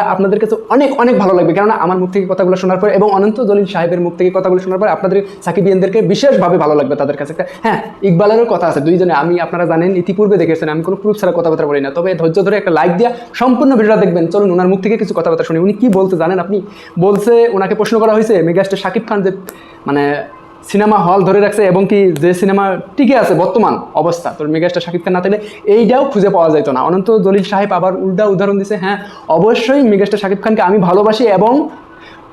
আপনাদের কাছে অনেক অনেক ভালো লাগবে। কেননা আমার মুখ থেকে কথাগুলো শোনার পর এবং অনন্ত জলিল সাহেবের মুখ থেকে কথাগুলো শোনার পর আপনাদের সাকিবিয়ানদেরকে বিশেষভাবে ভালো লাগবে তাদের কাছে। হ্যাঁ ইকবালেরও কথা আছে, দুইজনে, আমি, আপনারা জানেন, ইতিপূর্বে দেখেছেন, আমি কোনো প্রুফ ছাড়া কথাবার্তা বলি না। তবে ধৈর্য ধরে একটা লাইক দিয়া সম্পূর্ণ ভিডিওটা দেখবেন। চলুন, ওনার মুখ থেকে কিছু কথাবার্তা শুনি। উনি কি বলতে জানেন আপনি? বলছে, ওনাকে প্রশ্ন করা হয়েছে, মেগাস্টার শাকিব খান যে মানে সিনেমা হল ধরে রাখছে এবং কি যে সিনেমা টিকে আছে বর্তমান অবস্থা, তোর মেগাস্টার শাকিব খান না থাকলে এইটাও খুঁজে পাওয়া যেত না। অনন্ত দলিল সাহেব আবার উল্টা উদাহরণ দিছে হ্যাঁ অবশ্যই মেগাস্টার শাকিব খানকে আমি ভালোবাসি এবং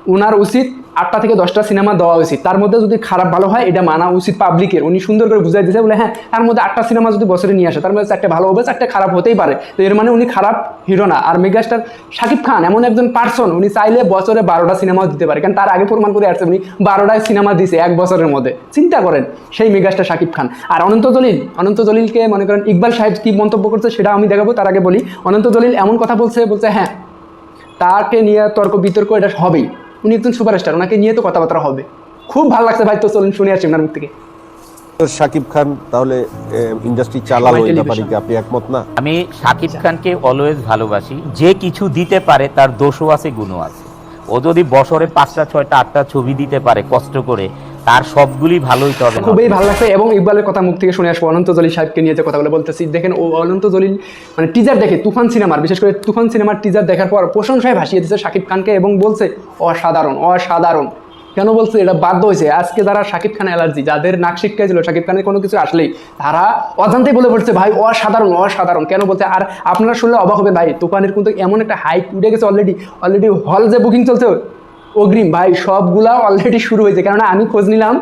উনার উচিত আটটা থেকে দশটা সিনেমা দেওয়া উচিত। তার মধ্যে যদি খারাপ ভালো হয়, এটা মানা উচিত পাবলিকের উনি সুন্দর করে বুঝাই দিয়েছে, বলে হ্যাঁ তার মধ্যে আটটা সিনেমা যদি বছরে নিয়ে আসে, তার মধ্যে চারটে ভালো হবে, চারটে খারাপ হতেই পারে। তো এর মানে উনি খারাপ হিরো না। আর মেগাস্টার শাকিব খান এমন একজন পার্সন উনি চাইলে বছরে বারোটা সিনেমাও দিতে পারে। কারণ তার আগে প্রমাণ করে আসছে, উনি বারোটায় সিনেমা দিছে এক বছরের মধ্যে। চিন্তা করেন, সেই মেগাস্টার শাকিব খান। আর অনন্ত জলিল, অনন্ত জলিলকে মনে করেন ইকবাল সাহেব কি মন্তব্য করছে, সেটা আমি দেখাবো, তার আগে বলি। অনন্ত জলিল এমন কথা বলছে বলছে হ্যাঁ তাকে নিয়ে তর্ক বিতর্ক এটা হবেই। উনি একজন সুপারস্টার ওনাকে নিয়ে তো কথাবার্তা হবে। খুব ভালো লাগছে ভাই তো চলুন শুনে আসি ওনার মুখ থেকে। শাকিব খান তাহলে ইন্ডাস্ট্রি চালালো এই ব্যাপারে কি আপনি একমত? না। আমি শাকিব খানকে অলওয়েজ ভালোবাসি। যে কিছু দিতে পারে তার দোষও আছে গুণও আছে। ও যদি বছরে পাঁচটা ছয়টা আটটা ছবি দিতে পারে কষ্ট করে তার সবগুলি ভালোই তবে খুবই ভালো লাগছে এবং ইকবালের কথা মুখ থেকে শুনে আসব। অনন্ত জলিল সাহেবকে নিয়ে যে কথাগুলো বলতেছি, দেখেন ও অনন্ত জলিল মানে টিজার দেখে তুফান সিনেমার, বিশেষ করে তুফান সিনেমার টিজার দেখার পর প্রশংসায় ভাসিয়ে দিচ্ছে শাকিব খানকে এবং বলছে, অসাধারণ অসাধারণ। কেন বলছে, এটা বাধ্য হয়েছে। আজকে যারা শাকিব খান অ্যালার্জি যাদের নাক শিক্ষা ছিল শাকিব খানের কোনো কিছু আসলেই, তারা অজান্তেই বলে পড়ছে, ভাই, অসাধারণ অসাধারণ। কেন বলছে, আর আপনারা শুনলে অবাক হবে ভাই, তুফানের কিন্তু এমন একটা হাইক উঠে গেছে অলরেডি অলরেডি হল যে বুকিং চলছে অগ্রিম ভাই সবগুলা অলরেডি শুরু হয়েছে। কেননা আমি খোঁজ নিলাম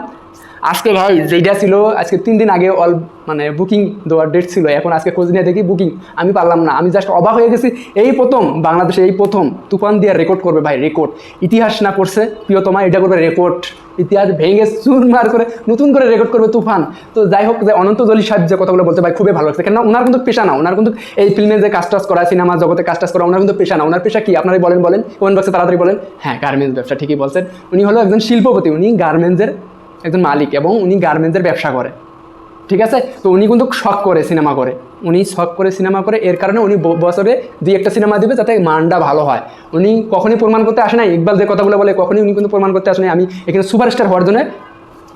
আজকে ভাই যেটা ছিল, আজকে তিন দিন আগে অল মানে বুকিং দেওয়ার ডেট ছিল, এখন আজকে খোঁজ নিয়ে দেখি বুকিং আমি পারলাম না, আমি জাস্ট অবাক হয়ে গেছি, এই প্রথম, বাংলাদেশে এই প্রথম তুফান দিয়ে রেকর্ড করবে ভাই রেকর্ড ইতিহাস না করছে, প্রিয়তমা, এটা করবে রেকর্ড ইতিহাস ভেঙে চুরমার করে নতুন করে রেকর্ড করবে তুফান। তো যাই হোক, যে অনন্ত জলি সাহেব যে কথাগুলো বলতে ভাই, খুবই ভালো লাগছে। কেন ওনার কিন্তু পেশা না, ওনার কিন্তু এই ফিল্মে যে কাজ টাজ করা সিনেমা জগতে কাজ টাজ করা, ওনার কিন্তু পেশা না। ওনার পেশা কি? আপনারাই বলেন বলেন। কমেন্ট বক্সে তাড়াতাড়ি বলেন। হ্যাঁ গার্মেন্টস ব্যবসা, ঠিকই বলছেন। উনি হলো একজন শিল্পপতি, উনি গার্মেন্টসের একজন মালিক এবং উনি গার্মেন্টসের ব্যবসা করে, ঠিক আছে? তো উনি কিন্তু শখ করে সিনেমা করে। উনি শখ করে সিনেমা করে, এর কারণে উনি বছরে দুই একটা সিনেমা দিবে যাতে মানটা ভালো হয়। উনি কখনই প্রমাণ করতে আসে না ইকবাল যে কথাগুলো বলে, কখনই উনি কিন্তু প্রমাণ করতে আসে নাই। আমি এখানে সুপারস্টার হওয়ার জন্য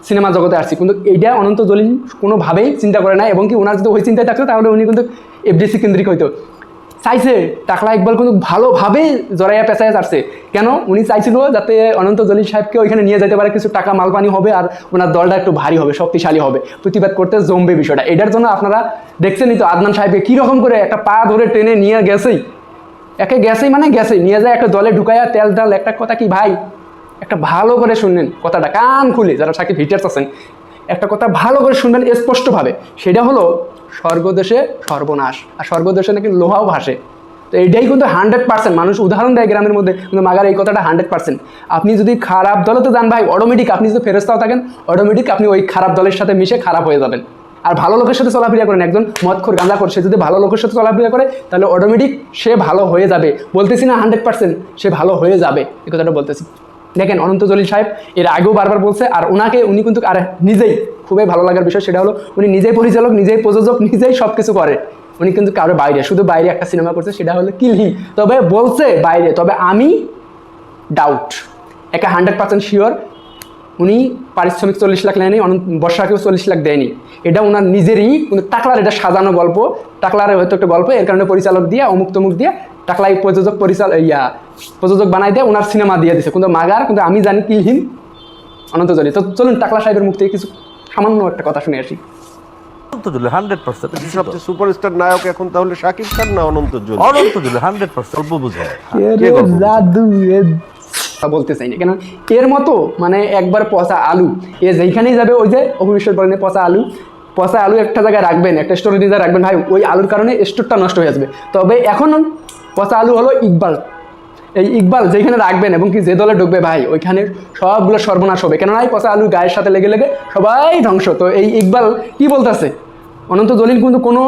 সিনেমা জগতে আসছি। কিন্তু এইটা অনন্ত জলিল কোনোভাবেই চিন্তা করে না এবং কি ওনার যদি ওই চিন্তায় থাকতো, তাহলে উনি কিন্তু এফডিসি কেন্দ্রিক হইতো। চাইছে টাকলা ইকবাল কিন্তু ভালোভাবে জড়াইয়া পেঁচাইয়া যাচ্ছে কেন? উনি চাইছিল যাতে অনন্ত জলিল সাহেবকে ওইখানে নিয়ে যেতে পারে, কিছু টাকা মালপানি হবে আর ওনার দলটা একটু ভারী হবে, শক্তিশালী হবে। প্রতিবাদ করতে জমবে বিষয়টা। এটার জন্য আপনারা দেখছেনই তো আদনান সাহেবকে কীরকম করে একটা পা ধরে টেনে নিয়ে গেছেই। একে গেছেই মানে গেছেই। নিয়ে যায় একটা দলে ঢুকাইয়া তেল ডাল একটা কথা কি ভাই? একটা ভালো করে শুনলেন কথাটা। কান খুলে, যারা সাকিব হিটার্স আছেন, একটা কথা ভালো করে শুনবেন স্পষ্টভাবে। সেটা হলো স্বর্গদেশে সর্বনাশ আর স্বর্গদেশে নাকি লোহাও ভাসে। তো এইটাই কিন্তু হান্ড্রেড পার্সেন্ট। মানুষ উদাহরণ দেয় গ্রামের মধ্যে, কিন্তু মাগার এই কথাটা হান্ড্রেড পার্সেন্ট। আপনি যদি খারাপ দলে তো যান ভাই অটোমেটিক আপনি যদি ফেরস্তাও থাকেন অটোমেটিক আপনি ওই খারাপ দলের সাথে মিশে খারাপ হয়ে যাবেন। আর ভালো লোকের সাথে চলাফেরা করেন। একজন মদখোর গাঁজা করে সে যদি ভালো লোকের সাথে চলাফেরা করে, তাহলে অটোমেটিক সে ভালো হয়ে যাবে। বলতেছি না হান্ড্রেড পার্সেন্ট, সে ভালো হয়ে যাবে। এই কথাটা বলতেছি। দেখেন অনন্ত জলিল সাহেব, এর আগেও বারবার বলছে, আর ওনাকে উনি কিন্তু, আর নিজেই খুবই ভালো লাগার বিষয় সেটা হলো, উনি নিজেই পরিচালক, নিজেই প্রযোজক, নিজেই সব কিছু করে। উনি কিন্তু কারও বাইরে, শুধু বাইরে একটা সিনেমা করছে, সেটা হলো কিলহি তবে বলছে বাইরে, তবে আমি ডাউট একা হান্ড্রেড পার্সেন্ট শিওর উনি পারিশ্রমিক চল্লিশ লাখ নেয়নি, অনন্ত, বর্ষাকেও চল্লিশ লাখ দেয়নি। এটা ওনার নিজেরই, কিন্তু টাকলার এটা সাজানো গল্প টাকলার হয়তো একটা গল্প, এর কারণে পরিচালক দিয়ে অমুক তমুক দিয়ে টাকলাই প্রযোজক পরিচালক ইয়া প্রযোজক বানাই দিয়ে ওনার সিনেমা দিয়ে দিছে। কিন্তু মাগার কিন্তু আমি জানি কিলহীন অনন্ত জলি। তো চলুন টাকলা সাহেবের মুখ থেকে কিছু সামান্য একটা কথা শুনে আসি। সুপারস্টার নায়ক এখন তাহলে শাকিব খান না অনন্ত জলি? অনন্ত জলিল হান্ড্রেড পার্সেন্ট অল্প বুঝায় জাদু কথা বলতে চাই না। কেন? এর মতো মানে একবার পচা আলু। এ যেইখানেই যাবে ওই যে বলেন পচা আলু। পচা আলু একটা জায়গায় রাখবেন একটা স্টোরে দিয়ে রাখবেন। ভাই ওই আলুর কারণে স্টোরটা নষ্ট হয়ে যাবে। তবে এখন পচা আলু হলো ইকবাল। এই ইকবাল যেখানে রাখবেন এবং কি যে দলে ঢুকবে, ভাই, ওইখানে সবগুলো সর্বনাশ হবে। কেননা এই পচা আলু গায়ের সাথে লেগে লেগে সবাই ধ্বংস। তো এই ইকবাল কি বলতেছে? অনন্ত জলিল কিন্তু কোনো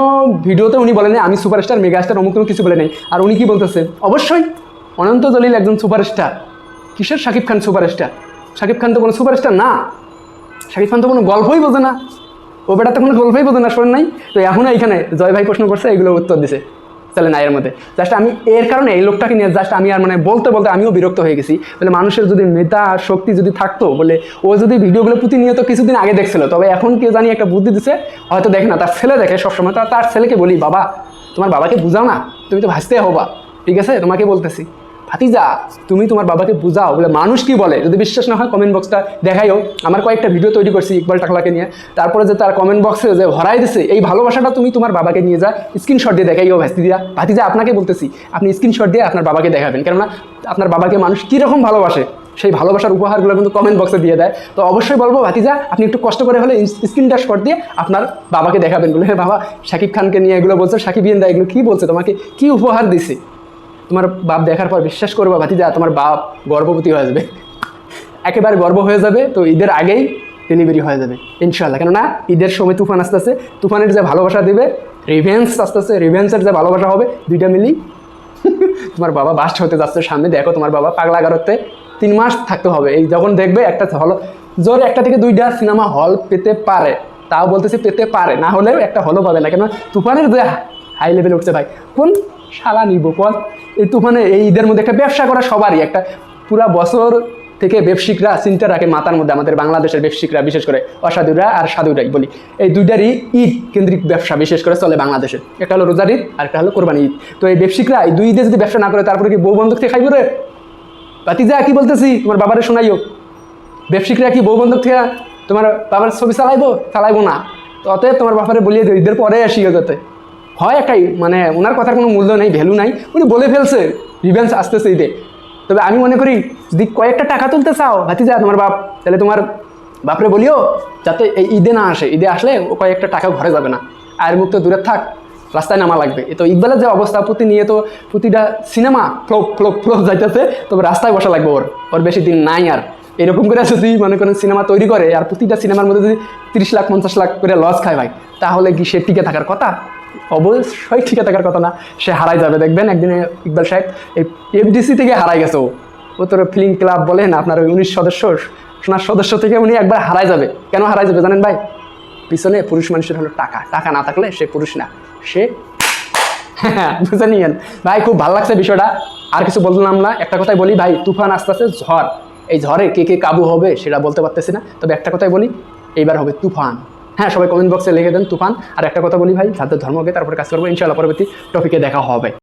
ভিডিওতে উনি বলেন আমি সুপারস্টার, মেগাস্টার, অমুক তমুক কিছু বলে নেই। আর উনি কি বলতেছে? অবশ্যই, অনন্ত জলিল একজন সুপারস্টার। কিসের শাকিব খান সুপারস্টার? শাকিব খান তো কোনো সুপারস্টার না। শাকিব খান তো কোনো গল্পই বোঝে না। ও বেটা তো কোনো গল্পই বোঝে না শোন নাই। তো এখন এইখানে জয় ভাই প্রশ্ন করছে, এগুলো উত্তর দিছে। তাহলে না এর মধ্যে। জাস্ট আমি এর কারণে এই লোকটাকে নিয়ে জাস্ট আমি আর মানে বলতে বলতে আমিও বিরক্ত হয়ে গেছি। বলে মানুষের যদি মেধা, শক্তি যদি থাকতো, বলে ও যদি ভিডিওগুলো প্রতিনিয়ত কিছুদিন আগে দেখছিল, তবে এখন কেউ জানি একটা বুদ্ধি দিছে, হয়তো দেখে না, তার ছেলে দেখে সবসময়। তার ছেলেকে বলি, বাবা, তোমার বাবাকে বুঝাও না, তুমি তো ভাসতে হবা। ঠিক আছে? তোমাকে বলতেছি। ভাতিজা, তুমি তোমার বাবাকে বুঝাও। বলে, মানুষ কি বলে? যদি বিশ্বাস না হয় কমেন্ট বক্সটা দেখাইও। আমার কয়েকটা ভিডিও তৈরি করছি ইকবাল টাকলাকে নিয়ে। তারপরে যে তার কমেন্ট বক্সে যে ভরাই দিছে, এই ভালোবাসাটা তুমি তোমার বাবাকে নিয়ে যা স্ক্রিনশট দিয়ে দেখাইও ভাস্তি দিয়া ভাতিজা, আপনাকে বলতেছি, আপনি স্ক্রিনশট দিয়ে আপনার বাবাকে দেখাবেন। কেননা, আপনার বাবাকে মানুষ কীরকম ভালোবাসে, সেই ভালোবাসার উপহারগুলো কিন্তু কমেন্ট বক্সে দিয়ে দেয়। তো অবশ্যই বলব, ভাতিজা, আপনি একটু কষ্ট করে হলে স্ক্রিনটা শট দিয়ে আপনার বাবাকে দেখাবেন। বলে হ্যাঁ বাবা শাকিব খানকে নিয়ে এগুলো বলছে শাকিব ইয়েন্দা এগুলো কী বলছে? তোমাকে কী উপহার দিছে? তোমার বাপ দেখার পর বিশ্বাস করবা ভাতিজা, তোমার বাপ গর্ভবতী হয়ে যাবে। একেবারে গর্ব হয়ে যাবে, তো ঈদের আগেই ডেলিভারি হয়ে যাবে ইনশাল্লাহ কেননা ঈদের সময় তুফান আসতেছে, তুফানের যে ভালোবাসা দেবে রিভেন্স আসতেছে রিভেন্সের যে ভালোবাসা হবে, দুইটা মিলি তোমার বাবা বাস্ট হতে যাচ্ছে সামনে, দেখো তোমার বাবা পাগলা গারোতে তিন মাস থাকতে হবে, এই যখন দেখবে একটা হল, জোর একটা থেকে দুইটা সিনেমা হল পেতে পারে, তাও বলতেছে পেতে পারে, না হলেও একটা হলও পাবে না কেন তুফানের যে হাই লেভেল উঠছে, ভাই। কোন শালা নিব কোন এই তুফানে এই ঈদের মধ্যে একটা ব্যবসা করা সবারই, একটা পুরা বছর থেকে ব্যবসায়িকরা চিন্তা রাখে মাথার মধ্যে, আমাদের বাংলাদেশের ব্যবসায়িকরা, বিশেষ করে অসাধুরা আর সাধুরাই বলি। এই দুইটারই ঈদ কেন্দ্রিক ব্যবসা বিশেষ করে চলে বাংলাদেশে। একটা হলো রোজার ঈদ আর একটা হলো কোরবানি ঈদ। তো এই ব্যবসায়িকরা এই দুই ঈদে যদি ব্যবসা না করে, তারপরে কি বউ বন্ধক থেকে খাইব রে? বাতিজা কি বলতেছি? তোমার বাবারে শোনাইও। ব্যবসায়িকরা কি বউ বন্ধক থেকে তোমার বাবার ছবি চালাইবো? চালাইবো না। অতএব তোমার বাবারে বলিয়ে দিও, ঈদের পরে আসিও যাতে হয় একটাই মানে ওনার কথার কোনো মূল্য নেই ভ্যালু নাই। উনি বলে ফেলছে রিভেন্স আসতেছে ঈদে। তবে আমি মনে করি, যদি কয়েকটা টাকা তুলতে চাও, ভাতিজা, তোমার বাপ, তাহলে তোমার বাপরে বলিও, যাতে এই ঈদে না আসে। ঈদে আসলে ও কয়েকটা টাকা ঘরে যাবে না। আয়ের মুক্ত দূরে থাক, রাস্তায় নামা লাগবে। তো ইকবালের যে অবস্থা প্রতি নিয়ে তো প্রতিটা সিনেমা ফ্লোপ ফ্লোপ ফ্লোপ যাইতেছে, তবে রাস্তায় বসা লাগবে ওর। ওর বেশি দিন নাই আর। এরকম করে যদি মনে করেন সিনেমা তৈরি করে, আর প্রতিটা সিনেমার মধ্যে যদি তিরিশ লাখ, পঞ্চাশ লাখ করে লস খায় ভাই, তাহলে কি সে টিকে থাকার কথা? অবশ্যই টিকে থাকার কথা না, সে হারাই যাবে। দেখবেন একদিনে ইকবাল সাহেব এই এফডিসি থেকে হারাই গেছে ও। ও তোর ফিলিং ক্লাব বলেন, আপনার ওই উনিশ সদস্য, সোনার সদস্য থেকে উনি একবার হারাই যাবে। কেন হারাই যাবে জানেন ভাই? পিছনে পুরুষ মানুষের হলো টাকা। টাকা না থাকলে সে পুরুষ না। সে হ্যাঁ বুঝে নিয়েন। ভাই, খুব ভালো লাগছে বিষয়টা। আর কিছু বললাম না। একটা কথাই বলি ভাই, তুফান আস্তে আস্তে ঝড়। এই ঝড়ে কে কে কাবু হবে সেটা বলতে পারতেছি না। তবে একটা কথাই বলি, এইবার হবে তুফান। হ্যাঁ সবাই কমেন্ট বক্সে লিখে দেন তুফান। আর একটা কথা বলি ভাই, যাদের ধর্মকে তারপরে কাজ করব, ইনশাআল্লাহ পরবর্তী টপিকে দেখা হবে।